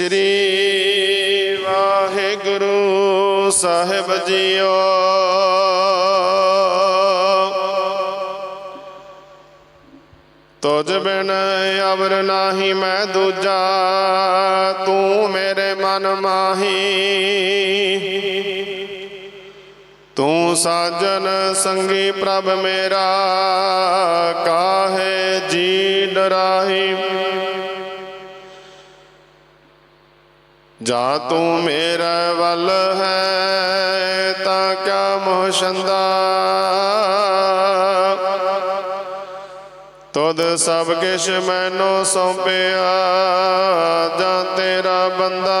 ਸ੍ਰੀ ਵਾਹਿਗੁਰੂ ਸਾਹਿਬ JIO. ਤੁਝ ਬਿਨ ਅਵਰ ਨਾਹੀ ਮੈਂ ਦੂਜਾ, ਤੂੰ ਮੇਰੇ ਮਨ ਮਾਹੀ। ਤੂੰ ਸਾਜਨ ਸੰਗੀ ਪ੍ਰਭ ਮੇਰਾ, ਕਾ ਜਾਂ ਤੂੰ ਮੇਰੇ ਵੱਲ ਹੈ, ਤਾਂ ਕਿਆ ਮੋਹ ਤੁਧ ਸਭ ਕਿਛ ਮੈਨੂੰ ਸੌਂਪਿਆ, ਜਾਂ ਤੇਰਾ ਬੰਦਾ?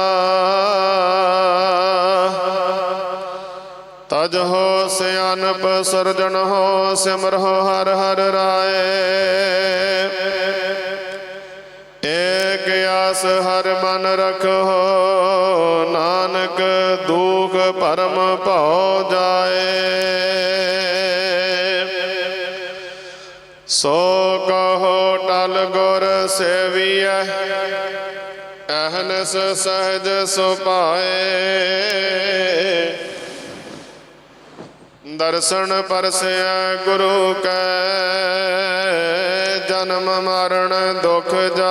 ਤਜ ਹੋ ਸਿਆਨਪ ਸਰਜਣ ਹੋ ਸਿਮਰ ਹੋ, ਹਰ ਹਰ ਰਾਏ। ਏਕ ਆਸ ਹਰ ਮਨ ਰਖੋ ਨਾਨਕ ਦੁਖ ਪਰਮ ਭਉ ਜਾਏ। ਸੋ ਕਹੋ ਟਲ ਗੁਰ ਸੇਵੀਐ, ਅਹਨਸ ਸਹਜ ਸੁਪਾਏ ਦਰਸ਼ਨ ਪਰਸਿਆ ਗੁਰੂ ਕੈ, ਜਨਮ ਮਰਨ ਦੁਖ ਜਾਏ।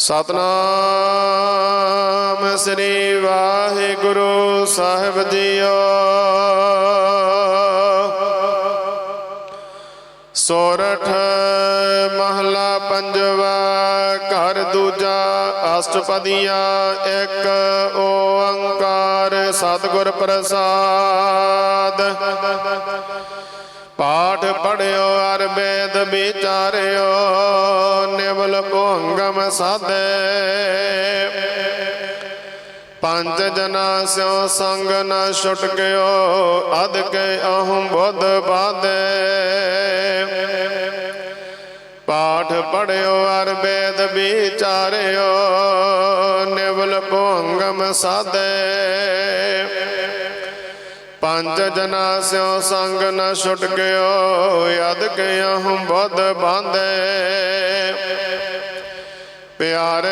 ਸਤਨਾਮ ਸ੍ਰੀ ਵਾਹਿਗੁਰੂ ਸਾਹਿਬ ਜੀਓ। ਸੋਰਠ ਮਹਲਾ ਪੰਜਵਾ, ਘਰ ਦੂਜਾ, ਅਸ਼ਟਪਦੀਆਂ ਇੱਕ, ਓੰਕਾਰ ਸਤਿਗੁਰ ਪ੍ਰਸਾਦ। ਪਾਠ ਪੜਿਓ ਅਰ ਵੇਦ ਵਿਚਾਰਿਓ। ਨਿਵਲ ਭੋੰਗਮ ਸਾਧੇ। ਪੰਜ ਜਨਾ ਸਿਓ ਸੰਗ ਨ ਛੁਟਕਿਓ ਅਦ ਕੇ ਅਹੰ ਬੁੱਧ ਬਾਦੇ ਪਾਠ ਪੜਿਓ, ਅਰ ਵੇਦ ਵਿਚਾਰਿਓ, ਨਿਵਲ ਭੋੰਗਮ ਸਾਦੇ ਪੰਜ ਜਨਾ ਸਿਉ ਸੰਗ ਨ ਛੁਟਕਿਓ ਅਦ ਕੇ ਅਹੰ ਬੁੱਧ ਬਾਂਦੇ ਪਿਆਰੇ,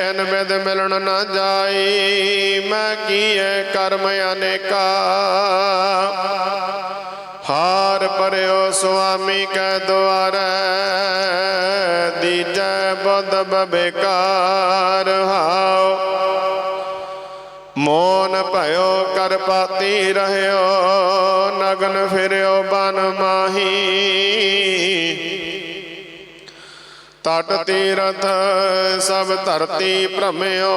ਐਨ ਬਿਦ ਮਿਲਣ ਨਾ ਜਾਈ, ਮੈਂ ਕੀਏ ਕਰਮ ਅਨੇਕਾ। ਹਾਰ ਪਰਿਓ ਸੁਆਮੀ ਕੈ ਦੁਆਰੈ, ਦੀਜੈ ਬੁੱਧ ਬਬੇਕਾਰ ਹਾਓ ਮੋਨ ਭਇਓ, ਕਰ ਪਾਤੀ ਰਹਿਓ, ਨਗਨ ਫਿਰਿਓ, ਬਨ ਮਾਹੀ। ਤਟ ਤੀਰਥ ਸਭ ਧਰਤੀ ਭ੍ਰਮਿਓ,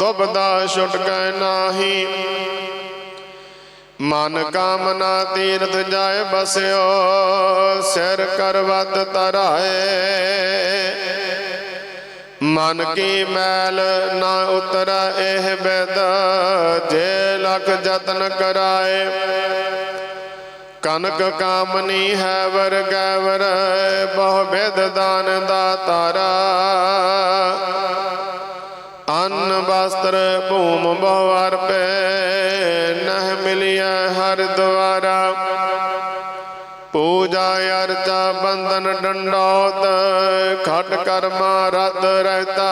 ਦੁਬਦਾ ਛੁਟਕੈ ਨਾਹੀ। ਮਨ ਕਾਮਨਾ ਤੀਰਥ ਜਾਏ ਬਸਿਓ, ਸਿਰ ਕਰਵਤ ਤਰਾਏ ਮਨ ਕੀ ਮੈਲ ਨਾ ਉਤਰੈ ਇਹ ਬਿਦ, ਜੇ ਲਖ ਯਤਨ ਕਰਾਏ। ਕਨਕ ਕਾਮਨੀ ਹੈ ਵਰ ਗੈਵਰ, ਬਹੁ ਬਿਦ ਦਾਨ ਦਾਤਾਰਾ ਅੰਨ ਵਸਤਰ ਭੂਮ ਬਹੁ ਅਰਪੇ ਅਰਚਾ ਬੰਧਨ ਡੰਡੋਤ ਖਟ ਕਰਮਾ ਰਤ ਰਹਤਾ।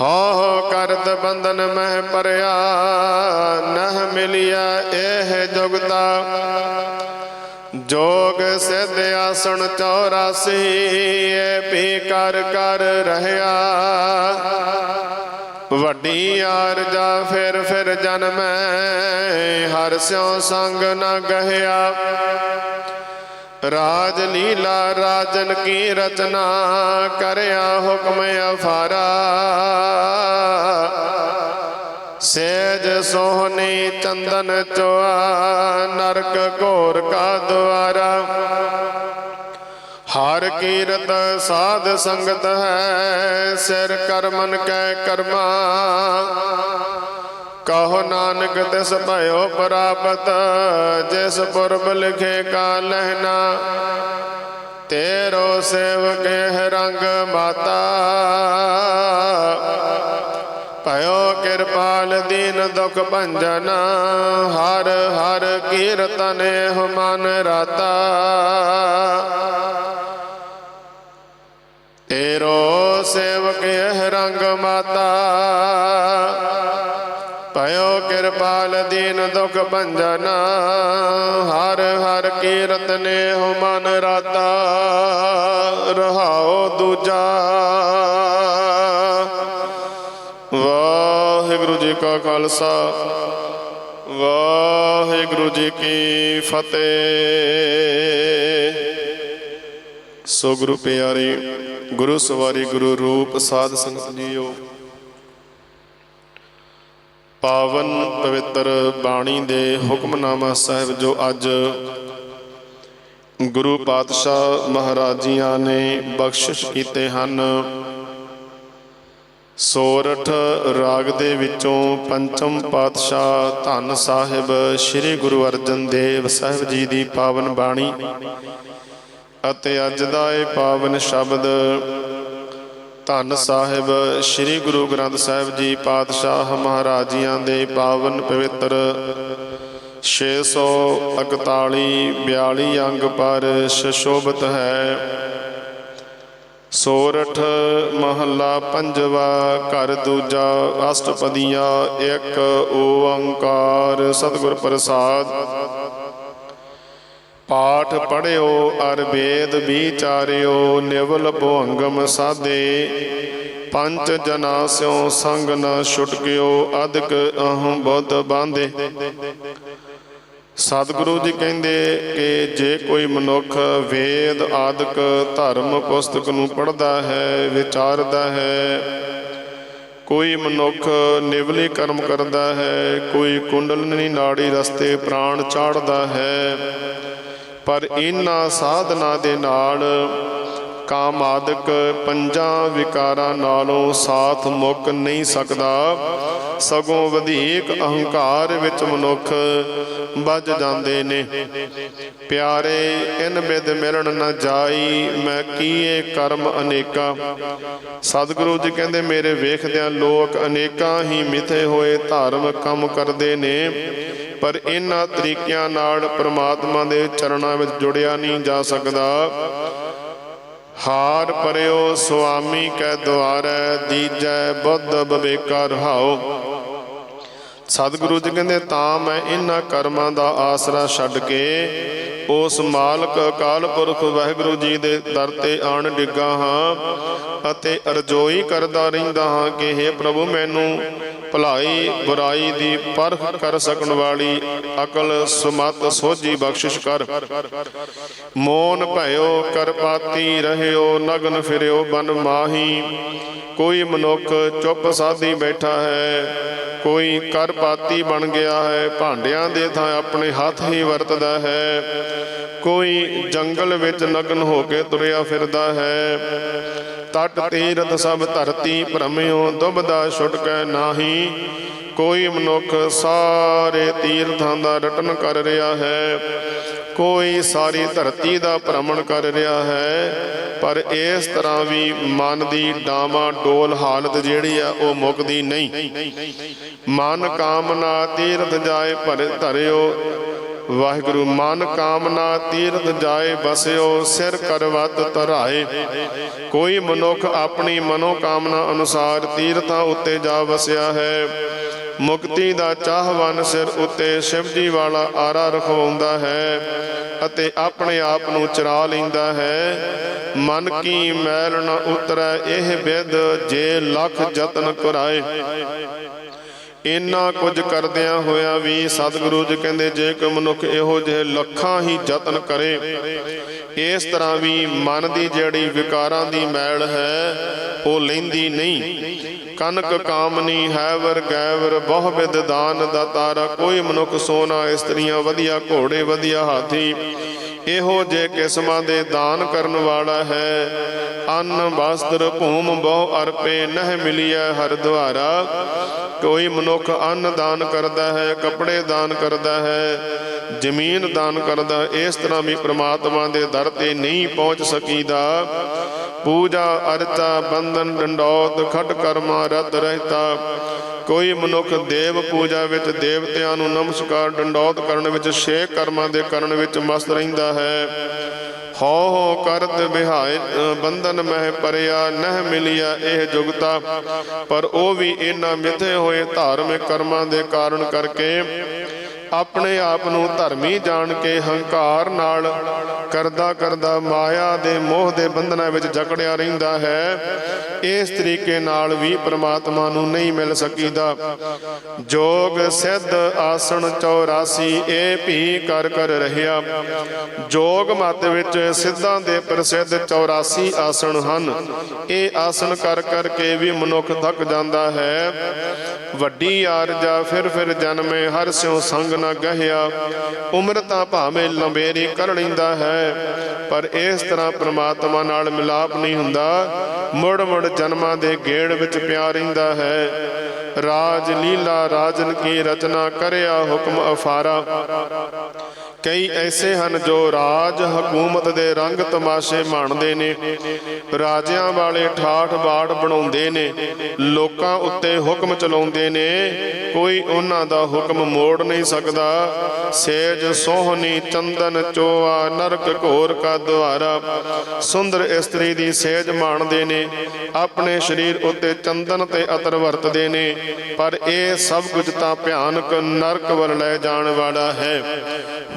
ਹੋ ਹੋ ਕਰਤ ਬੰਧਨ ਮਹਿ ਪਰਿਆ ਨਹ ਮਿਲਿਆ ਇਹ ਜੁਗਤਾ। ਜੋਗ ਸਿਧ ਆਸਣ 84 ਏ ਪੀ ਕਰ ਕਰ ਰਹਿਆ। ਵੱਡੀ ਆਰਜਾ ਫਿਰ ਫਿਰ ਜਨਮੈ, ਹਰ ਸਿਉ ਸੰਗ ਨ ਗਹਿਆ। ਰਾਜ ਲੀਲਾ ਰਾਜਨ ਕੀ ਰਚਨਾ ਕਰਿਆ ਹੁਕਮ ਅਫਾਰਾ। ਸੇਜ ਸੋਹਣੀ ਚੰਦਨ ਚੋਆ, ਨਰਕ ਘੋਰ ਕਾ ਦੁਆਰਾ। ਹਰ ਕੀਰਤ ਸਾਧ ਸੰਗਤ ਹੈ, ਸਿਰ ਕਰਮਨ ਕੈ ਕਰਮਾ। ਕਹੋ ਨਾਨਕ ਤਿਸ ਭਇਓ ਪ੍ਰਾਪਤ, ਜਿਸ ਪੁਰਬ ਲਿਖੇ ਕਾ ਲਹਿਣਾ। ਤੇਰੋ ਸੇਵਕ ਹੈ ਰੰਗ ਮਾਤਾ। ਭਇਓ ਕਿਰਪਾਲ ਦੀਨ ਦੁਖ ਭੰਜਨ, ਹਰ ਹਰ ਕੀਰਤਨ ਮਨ ਰਾਤਾ। ਤੇਰੋ ਸੇਵਕ ਇਹ ਰੰਗ ਮਾਤਾ। ਭਇਓ ਕਿਰਪਾਲ ਦੀਨ ਦੁਖ ਭੰਜਨ, ਹਰ ਹਰ ਕੀਰਤ ਨੇ ਹੋ ਮਨ ਰਾਤਾ ਰਹਾਓ ਦੂਜਾ। ਵਾਹਿਗੁਰੂ ਜੀ ਕਾ ਖਾਲਸਾ, ਵਾਹਿਗੁਰੂ ਜੀ ਕੀ ਫਤਿਹ। ਸੋ ਗੁਰੂ ਪਿਆਰੇ, ਗੁਰੂ ਸਵਾਰੀ ਗੁਰੂ ਰੂਪ ਸਾਧ ਸੰਗਤ ਜੀਓ ਪਾਵਨ ਪਵਿੱਤਰ ਬਾਣੀ ਦੇ ਹੁਕਮਨਾਮਾ ਸਾਹਿਬ ਜੋ ਅੱਜ ਗੁਰੂ ਪਾਤਸ਼ਾਹ ਮਹਾਰਾਜੀਆਂ ਨੇ ਬਖਸ਼ਿਸ਼ ਕੀਤੇ ਹਨ। ਸੋਰਠ ਰਾਗ ਦੇ ਵਿੱਚੋਂ ਪੰਚਮ ਪਾਤਸ਼ਾਹ ਧੰਨ ਸਾਹਿਬ ਸ੍ਰੀ ਗੁਰੂ ਅਰਜਨ ਦੇਵ ਸਾਹਿਬ ਜੀ ਦੀ ਪਾਵਨ ਬਾਣੀ ਅਤੇ ਅੱਜ ਦਾ ਇਹ ਪਾਵਨ ਸ਼ਬਦ ਧੰਨ ਸਾਹਿਬ, ਸ੍ਰੀ ਗੁਰੂ ਗ੍ਰੰਥ ਸਾਹਿਬ ਜੀ ਪਾਤਸ਼ਾਹ ਮਹਾਰਾਜੀਆਂ ਦੇ ਪਾਵਨ ਪਵਿੱਤਰ 641 42 ਅੰਗ ਪਰ ਸ਼ੋਭਤ ਹੈ। ਸੋਰਠ ਮਹੱਲਾ ਪੰਜਵਾ ਘਰ ਦੂਜਾ ਅਸ਼ਟਪਦੀਆਂ ਇੱਕ ਓੰਕਾਰ ਸਤਿਗੁਰ ਪ੍ਰਸਾਦ ਪਾਠ ਪੜਿਓ ਅਰਵੇਦ ਵਿਚਾਰਿਓ, ਨਿਵਲ ਭੁੰਗਮ ਸਾਦੇ ਪੰਜ ਜਨਾ ਸਿਓ ਸੰਗ ਨ ਛੁਟਕਿਓ ਅਦਕ ਅਹੰ ਬੁੱਧ ਬਾਂਦੇ ਸਤਿਗੁਰੂ ਜੀ ਕਹਿੰਦੇ ਕਿ ਜੇ ਕੋਈ ਮਨੁੱਖ ਵੇਦ ਆਦਿਕ ਧਰਮ ਪੁਸਤਕ ਨੂੰ ਪੜ੍ਹਦਾ ਹੈ, ਵਿਚਾਰਦਾ ਹੈ, ਕੋਈ ਮਨੁੱਖ ਨਿਵਲੀ ਕਰਮ ਕਰਦਾ ਹੈ, ਕੋਈ ਕੁੰਡਲਨੀ ਨਾੜੀ ਰਸਤੇ ਪ੍ਰਾਣ ਚਾੜਦਾ ਹੈ ਪਰ ਇਨ੍ਹਾਂ ਸਾਧਨਾ ਦੇ ਨਾਲ ਕਾਮ ਆਦਿਕ ਪੰਜਾਂ ਵਿਕਾਰਾਂ ਨਾਲੋਂ ਸਾਥ ਮੁੱਕ ਨਹੀਂ ਸਕਦਾ। ਸਗੋਂ ਵਧੇਕ ਅਹੰਕਾਰ ਵਿੱਚ ਮਨੁੱਖ ਵੱਜ ਜਾਂਦੇ ਨੇ। ਪਿਆਰੇ ਇਨ ਬਿਦ ਮਿਲਣ ਨਾ ਜਾਈ ਮੈਂ ਕੀਏ ਕਰਮ ਅਨੇਕਾ। ਸਤਿਗੁਰੂ ਜੀ ਕਹਿੰਦੇ ਮੇਰੇ ਵੇਖਦਿਆਂ ਲੋਕ ਅਨੇਕਾਂ ਹੀ ਮਿਥੇ ਹੋਏ ਧਰਮ ਕੰਮ ਕਰਦੇ ਨੇ। ਪਰ ਇਹਨਾਂ ਤਰੀਕਿਆਂ ਨਾਲ ਪ੍ਰਮਾਤਮਾ ਦੇ ਚਰਨਾਂ ਵਿੱਚ ਜੁੜਿਆ ਨਹੀਂ ਜਾ ਸਕਦਾ। ਹਾਰ ਪਰਿਓ ਸੁਆਮੀ ਕੈ ਦੁਆਰੈ, ਦੀਜੈ ਬੁੱਧ ਬਵੇਕਾ ਰਹਾਓ। ਸਤਿਗੁਰੂ ਜੀ ਕਹਿੰਦੇ, ਤਾਂ ਮੈਂ ਇਹਨਾਂ ਕਰਮਾਂ ਦਾ ਆਸਰਾ ਛੱਡ ਕੇ ਉਸ ਮਾਲਕ ਅਕਾਲ ਪੁਰਖ ਵਾਹਿਗੁਰੂ ਜੀ ਦੇ ਦਰ ਤੇ ਆਣ ਡਿੱਗਾ ਹਾਂ ਅਤੇ ਅਰਜ਼ੋਈ ਕਰਦਾ ਰਹਿੰਦਾ ਹਾਂ ਕਿ हे ਪ੍ਰਭੂ, ਮੈਨੂੰ ਭਲਾਈ ਬੁਰਾਈ ਦੀ ਪਰਖ ਕਰ ਸਕਣ ਵਾਲੀ ਅਕਲ ਸੁਮਤ ਸੋਝੀ ਬਖਸ਼ਿਸ਼ ਕਰ। ਮੋਨ ਭਇਓ, ਕਰਪਾਤੀ ਰਹਿਓ, ਨਗਨ ਫਿਰਿਓ, ਬਨ ਮਾਹੀ। ਕੋਈ ਮਨੁੱਖ ਚੁੱਪ ਸਾਧੀ ਬੈਠਾ ਹੈ, ਕੋਈ ਕਰਪਾਤੀ ਬਣ ਗਿਆ ਹੈ, ਭਾਂਡਿਆਂ ਦੇ ਥਾਂ ਆਪਣੇ ਹੱਥ ਹੀ ਵਰਤਦਾ ਹੈ। ਕੋਈ ਜੰਗਲ ਵਿੱਚ ਨਗਨ ਹੋ ਕੇ ਤੁਰਿਆ ਫਿਰਦਾ ਹੈ ਤਟ ਤੀਰਥ ਸਭ ਧਰਤੀ ਭ੍ਰਮਿਓ ਦੁਬਦਾ ਛੁਟਕੈ ਨਾਹੀ। ਕੋਈ ਮਨੁੱਖ ਸਾਰੇ ਤੀਰਥਾਂ ਦਾ ਰਟਨ ਕਰ ਰਿਹਾ ਹੈ। ਕੋਈ ਸਾਰੀ ਧਰਤੀ ਦਾ ਭ੍ਰਮਣ ਕਰ ਰਿਹਾ ਹੈ। ਪਰ ਇਸ ਤਰ੍ਹਾਂ ਵੀ ਮਨ ਦੀ ਡਾਮਾ ਡੋਲ ਹਾਲਤ ਜਿਹੜੀ ਆ, ਉਹ ਮੁੱਕਦੀ ਨਹੀਂ। ਮਨ ਕਾਮਨਾ ਤੀਰਥ ਜਾਏ ਭਰੇ ਧਰਿਓ ਵਾਹਿਗੁਰੂ, ਮਨ ਕਾਮਨਾ ਤੀਰਥ ਜਾਏ, ਬਸਿਓ, ਸਿਰ ਕਰਵਤ ਧਰਾਏ। ਕੋਈ ਮਨੁੱਖ ਆਪਣੀ ਮਨੋ ਕਾਮਨਾ ਅਨੁਸਾਰ ਤੀਰਥਾਂ ਉੱਤੇ ਜਾ ਵਸਿਆ ਹੈ। ਮੁਕਤੀ ਦਾ ਚਾਹਵਾਨ ਸਿਰ ਉੱਤੇ ਸ਼ਿਵਜੀ ਵਾਲਾ ਆਰਾ ਰਖਵਾਉਂਦਾ ਹੈ ਅਤੇ ਆਪਣੇ ਆਪ ਨੂੰ ਚਰਾ ਲੈਂਦਾ ਹੈ। ਮਨ ਕੀ ਮੈਲ ਨ ਉਤਰੈ, ਇਹ ਵਿਦ ਜੇ ਲੱਖ ਯਤਨ ਕਰਾਏ। ਇੰਨਾ ਕੁਝ ਕਰਦਿਆਂ ਹੋਇਆਂ ਵੀ ਸਤਿਗੁਰੂ ਜੀ ਕਹਿੰਦੇ, ਜੇ ਕੋਈ ਮਨੁੱਖ ਇਹੋ ਜਿਹੇ ਲੱਖਾਂ ਹੀ ਯਤਨ ਕਰੇ, ਇਸ ਤਰ੍ਹਾਂ ਵੀ ਮਨ ਦੀ ਜਿਹੜੀ ਵਿਕਾਰਾਂ ਦੀ ਮੈਲ ਹੈ, ਉਹ ਲੈਂਦੀ ਨਹੀਂ। ਕਨਕ ਕਾਮਨੀ ਹੈ ਵਰ ਗੈਵਰ, ਬਹੁ ਵਿਦ ਦਾਨ ਦਾਤਾਰਾ ਕੋਈ ਮਨੁੱਖ ਸੋਨਾ ਇਸਤਰੀਆਂ, ਵਧੀਆ ਘੋੜੇ, ਵਧੀਆ ਹਾਥੀ ਇਹੋ ਜੇ ਕਿਸਮਾਂ ਦੇ ਦਾਨ ਕਰਨ ਵਾਲਾ ਹੈ। ਅੰਨ, ਵਸਤਰ, ਭੂਮ, ਬਹੁ ਅਰਪੇ ਨਹਿ ਮਿਲਿਆ ਹਰ ਦੁਆਰਾ ਕੋਈ ਮਨੁੱਖ ਅੰਨ ਦਾਨ ਕਰਦਾ ਹੈ, ਕੱਪੜੇ ਦਾਨ ਕਰਦਾ ਹੈ, ਜ਼ਮੀਨ ਦਾਨ ਕਰਦਾ, ਇਸ ਤਰ੍ਹਾਂ ਵੀ ਪ੍ਰਮਾਤਮਾ ਦੇ ਦਰ ਤੇ ਨਹੀਂ ਪਹੁੰਚ ਸਕੀਦਾ। ਪੂਜਾ ਅਰਤਾ ਬੰਧਨ, ਡੰਡੌਤ, ਖਟ ਕਰਮਾ, ਰਤ ਰਹਿਤਾ। ਕੋਈ ਮਨੁੱਖ ਦੇਵ ਪੂਜਾ ਵਿੱਚ ਦੇਵਤਿਆਂ ਨੂੰ ਨਮਸਕਾਰ ਡੰਡੌਤ ਕਰਨ ਵਿੱਚ ਛੇ ਕਰਮਾਂ ਦੇ ਕਰਨ ਵਿੱਚ ਮਸਤ ਰਹਿੰਦਾ ਹੈ। ਹੋ ਹੋ ਕਰਤ ਬਿਹਾਇ ਬੰਧਨ ਮਹਿ ਪਰਿਆ, ਨਹਿ ਮਿਲਿਆ ਇਹ ਜੁਗਤਾ। ਪਰ ਉਹ ਵੀ ਇਹਨਾਂ ਮਿੱਥੇ ਹੋਏ ਧਾਰਮਿਕ ਕਰਮਾਂ ਦੇ ਕਾਰਨ ਕਰਕੇ ਆਪਣੇ ਆਪ ਨੂੰ ਧਰਮੀ ਜਾਣ ਕੇ ਹੰਕਾਰ ਨਾਲ ਕਰਦਾ ਕਰਦਾ ਮਾਇਆ ਦੇ ਮੋਹ ਦੇ ਬੰਧਨਾਂ ਵਿੱਚ ਜਕੜਿਆ ਰਹਿੰਦਾ ਹੈ। ਇਸ ਤਰੀਕੇ ਨਾਲ ਵੀ ਪ੍ਰਮਾਤਮਾ ਨੂੰ ਨਹੀਂ ਮਿਲ ਸਕੀਦਾ। ਜੋਗ ਸਿੱਧ ਆਸਣ 84 ਇਹ ਵੀ ਕਰ ਕਰ ਰਹਿਆ। ਜੋਗ ਮਤ ਵਿੱਚ ਸਿੱਧਾਂ ਦੇ ਪ੍ਰਸਿੱਧ 84 ਆਸਣ ਹਨ। ਇਹ ਆਸਣ ਕਰ ਕਰਕੇ ਵੀ ਮਨੁੱਖ ਥੱਕ ਜਾਂਦਾ ਹੈ। ਵੱਡੀ ਆਰਜਾ ਫਿਰ ਫਿਰ ਜਨਮੇ, ਹਰ ਸਿਉ ਸੰਗ ਨਾ ਗਹਿਆ। ਉਮਰ ਤਾਂ ਭਾਵੇਂ ਲੰਬੇਰੀ ਕਰ ਲੈਂਦਾ ਹੈ। ਪਰ ਇਸ ਤਰ੍ਹਾਂ ਪ੍ਰਮਾਤਮਾ ਨਾਲ ਮਿਲਾਪ ਨਹੀਂ ਹੁੰਦਾ। ਮੁੜ ਮੁੜ ਜਨਮਾਂ ਦੇ ਗੇੜ ਵਿੱਚ ਪਿਆ ਰਹਿੰਦਾ ਹੈ। ਰਾਜ ਲੀਲਾ ਰਾਜਨ ਕੀ ਰਚਨਾ ਕਰਿਆ ਹੁਕਮ ਅਫਾਰਾ। ਕਈ ਐਸੇ ਹਨ ਜੋ ਰਾਜ ਹਕੂਮਤ ਦੇ ਰੰਗ ਤਮਾਸ਼ੇ ਮਾਣਦੇ ਨੇ। ਰਾਜਿਆਂ ਵਾਲੇ ਠਾਠ ਬਾੜ ਬਣਾਉਂਦੇ ਨੇ। ਲੋਕਾਂ ਉੱਤੇ ਹੁਕਮ ਚਲਾਉਂਦੇ ਨੇ। ਕੋਈ ਉਹਨਾਂ ਦਾ ਹੁਕਮ ਮੋੜ ਨਹੀਂ ਸਕਦਾ। ਸੇਜ, ਸੋਹਣੀ, ਚੰਦਨ, ਚੋਆ, ਨਰਕ, ਘੋਰ ਕਾ ਦੁਆਰਾ ਸੁੰਦਰ ਇਸਤਰੀ ਦੀ ਸੇਜ ਮਾਣਦੇ ਨੇ। ਆਪਣੇ ਸਰੀਰ ਉੱਤੇ ਚੰਦਨ ਤੇ ਅਤਰ ਵਰਤਦੇ ਨੇ। ਪਰ ਇਹ ਸਭ ਕੁਝ ਤਾਂ ਭਿਆਨਕ ਨਰਕ ਵੱਲ ਲੈ ਜਾਣ ਵਾਲਾ ਹੈ।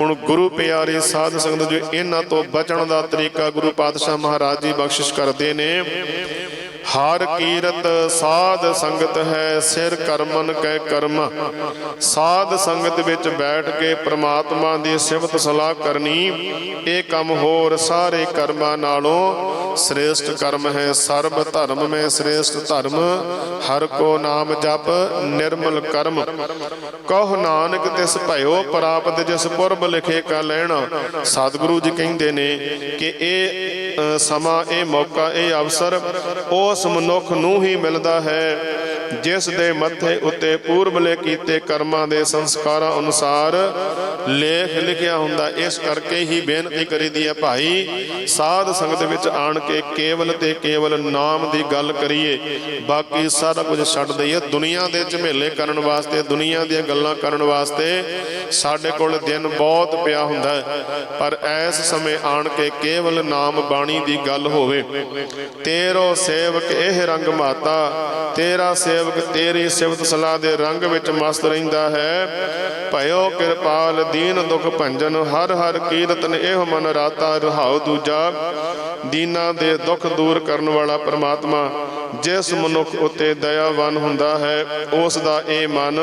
ਹੁਣ ਗੁਰੂ ਪਿਆਰੇ ਸਾਧ ਸੰਗਤ ਜੋ ਇਹਨਾਂ ਤੋਂ ਬਚਣ ਦਾ ਤਰੀਕਾ ਗੁਰੂ ਪਾਤਸ਼ਾਹ ਮਹਾਰਾਜ ਜੀ ਬਖਸ਼ਿਸ਼ ਕਰਦੇ ਨੇ। ਹਰ ਕੀਰਤ ਸਾਧ ਸੰਗਤ ਹੈ, ਸਿਰ ਕਰਮਨ ਕੈ ਕਰਮ। ਸਾਧ ਸੰਗਤ ਵਿੱਚ ਬੈਠ ਕੇ ਪ੍ਰਮਾਤਮਾ ਦੀ ਸਿਫਤ ਸਲਾਹ ਕਰਨੀ, ਇਹ ਕੰਮ ਹੋਰ ਸਾਰੇ ਕਰਮਾਂ ਨਾਲੋਂ ਸ੍ਰੇਸ਼ਟ ਕਰਮ ਹੈ। ਸਰਬ ਧਰਮ ਮੈਂ ਸ੍ਰੇਸ਼ਟ ਧਰਮ, ਹਰ ਕੋ ਨਾਮ ਜਪ ਨਿਰਮਲ ਕਰਮ। ਕਹ ਨਾਨਕ ਤਿਸ ਭਇਓ ਪ੍ਰਾਪਤ ਜਿਸ ਪੁਰਬ ਲਿਖੇ ਕਾ ਲੈਣਾ। ਸਤਿਗੁਰੂ ਜੀ ਕਹਿੰਦੇ ਨੇ ਕਿ ਇਹ ਸਮਾਂ ਇਹ ਮੌਕਾ ਇਹ ਅਵਸਰ ਉਸ ਮਨੁੱਖ ਨੂੰ ਹੀ ਮਿਲਦਾ ਹੈ। ਜਿਸ ਦੇ ਮੱਥੇ ਉੱਤੇ ਪੂਰਬਲੇ ਕੀਤੇ ਕਰਮਾਂ ਦੇ ਸੰਸਕਾਰਾਂ ਅਨੁਸਾਰ ਲੇਖ ਲਿਖਿਆ ਹੁੰਦਾ, ਇਸ ਕਰਕੇ ਹੀ ਬੇਨਤੀ ਕਰੀਦੀ ਹੈ ਭਾਈ, ਸਾਧ ਸੰਗਤ ਵਿੱਚ ਆਣ ਕੇ ਕੇਵਲ ਤੇ ਕੇਵਲ ਨਾਮ ਦੀ ਗੱਲ ਕਰੀਏ, ਬਾਕੀ ਸਾਰਾ ਕੁਝ ਛੱਡ ਦਈਏ। ਦੁਨੀਆ ਦੇ ਝਮੇਲੇ ਕਰਨ ਵਾਸਤੇ, ਦੁਨੀਆ ਦੀਆਂ ਗੱਲਾਂ ਕਰਨ ਵਾਸਤੇ ਸਾਡੇ ਕੋਲ ਦਿਨ ਬਹੁਤ ਪਿਆ ਹੁੰਦਾ ਹੈ, ਪਰ ਇਸ ਸਮੇਂ ਆਣ ਕੇ ਕੇਵਲ ਨਾਮ ਬਾਣੀ ਦੀ ਗੱਲ ਹੋਵੇ। ਤੇਰੋ ਸੇਵਕ ਇਹ ਰੰਗ ਮਾਤਾ, ਤੇਰਾ ਸੇਵਕ, ਤੇਰੀ ਸਿਫਤ ਸਲਾਹ ਦੇ ਰੰਗ ਵਿੱਚ ਮਸਤ ਰਹਿੰਦਾ ਹੈ। ਭਇਓ ਕਿਰਪਾਲ, ਦੀਨ ਦੁਖ ਭੰਜਨ, ਹਰ ਹਰ ਕੀਰਤਨ ਇਹ ਮਨ ਰਾਤਾ, ਰਹਾਉ ਦੂਜਾ। ਦੀਨਾਂ ਦੇ ਦੁੱਖ ਦੂਰ ਕਰਨ ਵਾਲਾ ਪ੍ਰਮਾਤਮਾ, ਜਿਸ ਮਨੁੱਖ ਉਤੇ ਦਇਆਵਾਨ ਹੁੰਦਾ ਹੈ, ਉਸ ਦਾ ਇਹ ਮਨ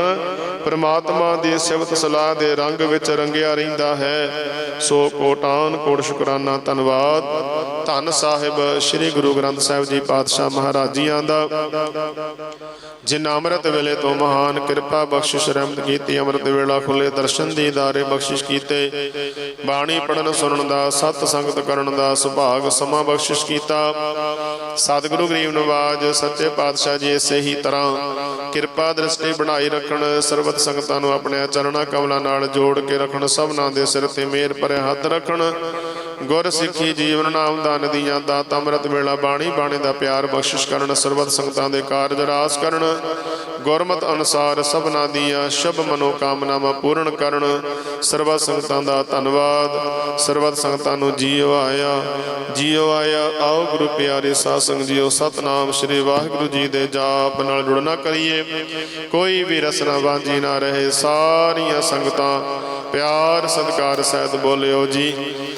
ਪ੍ਰਮਾਤਮਾ ਦੀ ਸਿਫਤ ਸਲਾਹ ਦੇ ਰੰਗ ਵਿੱਚ ਰੰਗਿਆ ਰਹਿੰਦਾ ਹੈ। ਸੋ ਕੋਟਾਨ ਕੋਟ ਸ਼ੁਕਰਾਨਾ, ਧੰਨਵਾਦ। ਧੰਨ ਸਾਹਿਬ ਸ੍ਰੀ ਗੁਰੂ ਗ੍ਰੰਥ ਸਾਹਿਬ ਜੀ ਪਾਤਸ਼ਾਹ ਮਹਾਰਾਜੀਆਂ ਦਾ ਜਿਨ ਅੰਮ੍ਰਿਤ ਵੇਲੇ ਤੋਂ ਮਹਾਨ ਕਿਰਪਾ ਬਖਸ਼ਿਸ਼ ਰਹਿਮਤ ਕੀਤੀ, ਅੰਮ੍ਰਿਤ ਵੇਲਾ ਖੁੱਲੇ ਦਰਸ਼ਨ ਦੀਦਾਰੇ ਬਖਸ਼ਿਸ਼ ਕੀਤੇ, ਬਾਣੀ ਪੜਨ ਸੁਣਨ ਦਾ, ਸਤ ਸੰਗਤ ਕਰਨ ਦਾ ਸੁਭਾਗ ਸਮਾਂ ਬਖਸ਼ਿਸ਼ ਕੀਤਾ। ਸਤਿਗੁਰੂ ਗਰੀਬ ਨਵਾਜ, ਸੱਚੇ ਪਾਤਸ਼ਾਹ ਜੀ ਇਸੇ ਹੀ ਤਰ੍ਹਾਂ ਕਿਰਪਾ ਦ੍ਰਿਸ਼ਟੀ ਬਣਾਈ ਰੱਖਣ, ਸਰਬਤ ਸੰਗਤਾਂ ਨੂੰ ਆਪਣੇ ਚਰਣਾ ਕਮਲਾਂ ਨਾਲ ਜੋੜ ਕੇ ਰੱਖਣ, ਸਭਨਾਂ ਦੇ ਸਿਰ ਤੇ ਮਿਹਰ ਭਰੇ ਹੱਥ ਰੱਖਣ ਗੁਰ ਸਿੱਖੀ ਜੀਵਨ ਨਾਮ ਦਾ ਨਦੀਆਂ ਦਾ ਅੰਮ੍ਰਿਤ ਵੇਲਾ ਬਾਣੀ ਬਾਣੀ ਦਾ ਪਿਆਰ ਬਖਸ਼ਿਸ਼ ਕਰਨ, ਸਰਬਤ ਸੰਗਤਾਂ ਦੇ ਕਾਰਜ ਰਾਸ ਕਰਨ, ਗੁਰਮਤ ਅਨੁਸਾਰ ਸਭਨਾਂ ਦੀਆਂ ਸ਼ੁਭ ਮਨੋ ਕਾਮਨਾਵਾਂ ਪੂਰਨ ਕਰਨ, ਸਰਬਤ ਸੰਗਤਾਂ ਦਾ ਧੰਨਵਾਦ, ਸਰਬਤ ਸੰਗਤਾਂ ਨੂੰ ਜੀਉ ਆਇਆ ਜੀਉ ਆਇਆ, ਆਓ ਗੁਰੂ ਪਿਆਰੇ ਸਾਧ ਸੰਗਤ ਜੀਓ, ਸਤਨਾਮ ਸ੍ਰੀ ਵਾਹਿਗੁਰੂ ਜੀ ਦੇ ਜਾਪ ਨਾਲ ਜੁੜਨਾ ਕਰੀਏ, ਕੋਈ ਵੀ ਰਸਨਾ ਵਾਂਝੀ ਨਾ ਰਹੇ, ਸਾਰੀਆਂ ਸੰਗਤਾਂ, ਪਿਆਰ ਸਤਿਕਾਰ ਸਹਿਤ ਬੋਲਿਓ ਜੀ।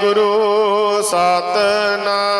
ਗੁਰੂ ਸਤਨਾਮ।